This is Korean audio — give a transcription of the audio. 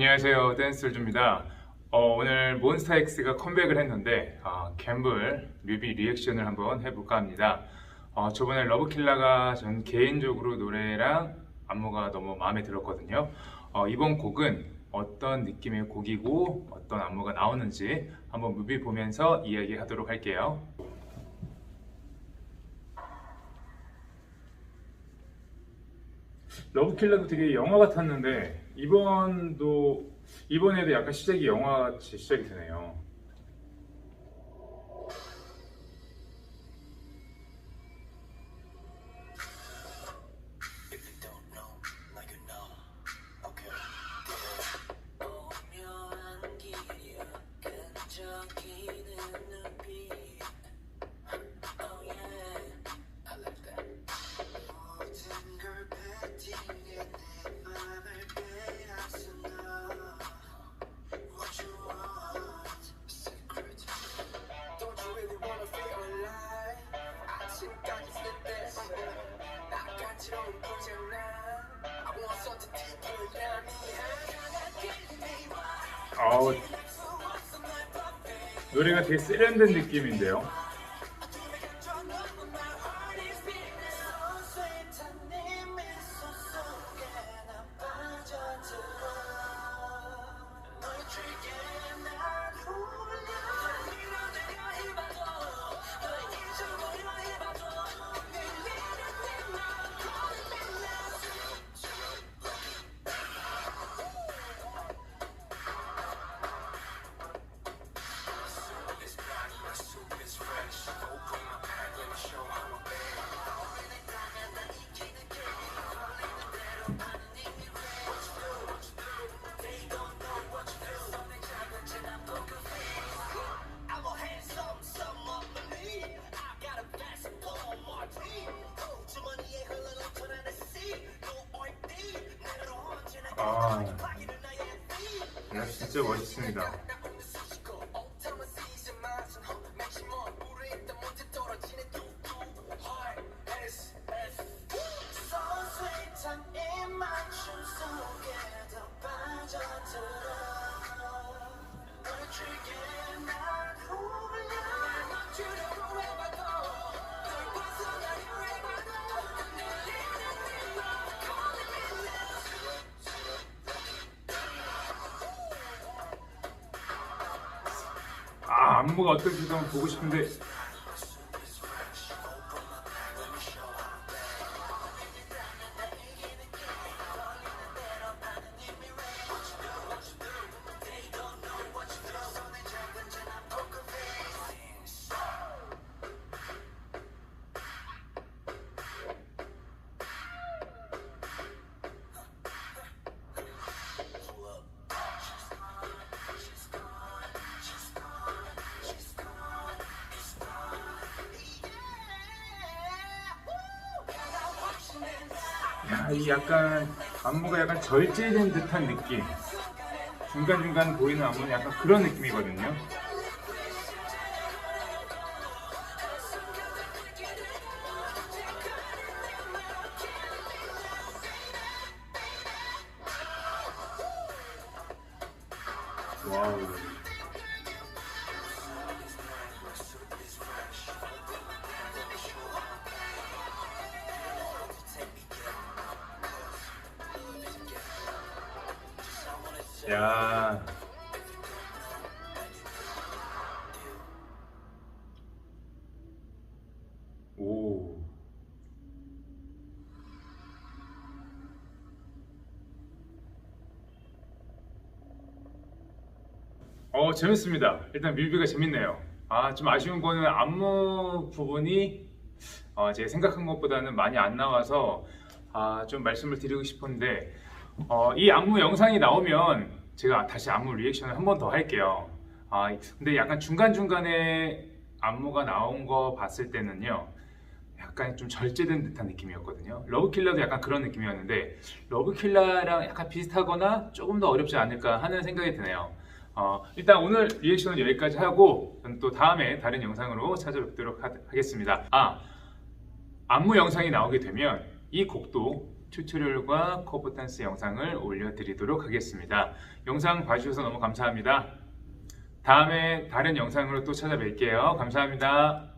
안녕하세요. 댄스를줍니다. 어, 오늘 몬스타엑스가 컴백을 했는데 어, 갬블 뮤비 리액션을 한번 해볼까 합니다. 어, 저번에 러브킬라가 전 개인적으로 노래랑 안무가 너무 마음에 들었거든요. 어, 이번 곡은 어떤 느낌의 곡이고 어떤 안무가 나오는지 한번 뮤비 보면서 이야기하도록 할게요 러브킬러도 되게 영화 같았는데 이번도 이번에도 약간 시작이 영화 같이 시작이 되네요. Don't 아 노래가 되게 세련된 느낌인데요. 진짜 멋있습니다. 안무가 어떨지 좀 보고 싶은데 야, 이 약간 안무가 약간 절제된 듯한 느낌. 중간중간 보이는 안무는 약간 그런 느낌이거든요. 와우. 야. 오. 어, 재밌습니다. 일단 뮤비가 재밌네요. 아, 좀 아쉬운 거는 안무 부분이 어, 제가 생각한 것보다는 많이 안 나와서 아, 좀 말씀을 드리고 싶은데 어, 이 안무 영상이 나오면 제가 다시 안무 리액션을 한 번 더 할게요. 아, 근데 약간 중간중간에 안무가 나온 거 봤을 때는요. 약간 좀 절제된 듯한 느낌이었거든요. 러브킬러도 약간 그런 느낌이었는데 러브킬러랑 약간 비슷하거나 조금 더 어렵지 않을까 하는 생각이 드네요. 어, 일단 오늘 리액션은 여기까지 하고 저는 또 다음에 다른 영상으로 찾아뵙도록 하, 겠습니다 아, 안무 영상이 나오게 되면 이 곡도 튜토리얼과 댄스 영상을 올려드리도록 하겠습니다. 영상 봐주셔서 너무 감사합니다. 다음에 다른 영상으로 또 찾아뵐게요. 감사합니다.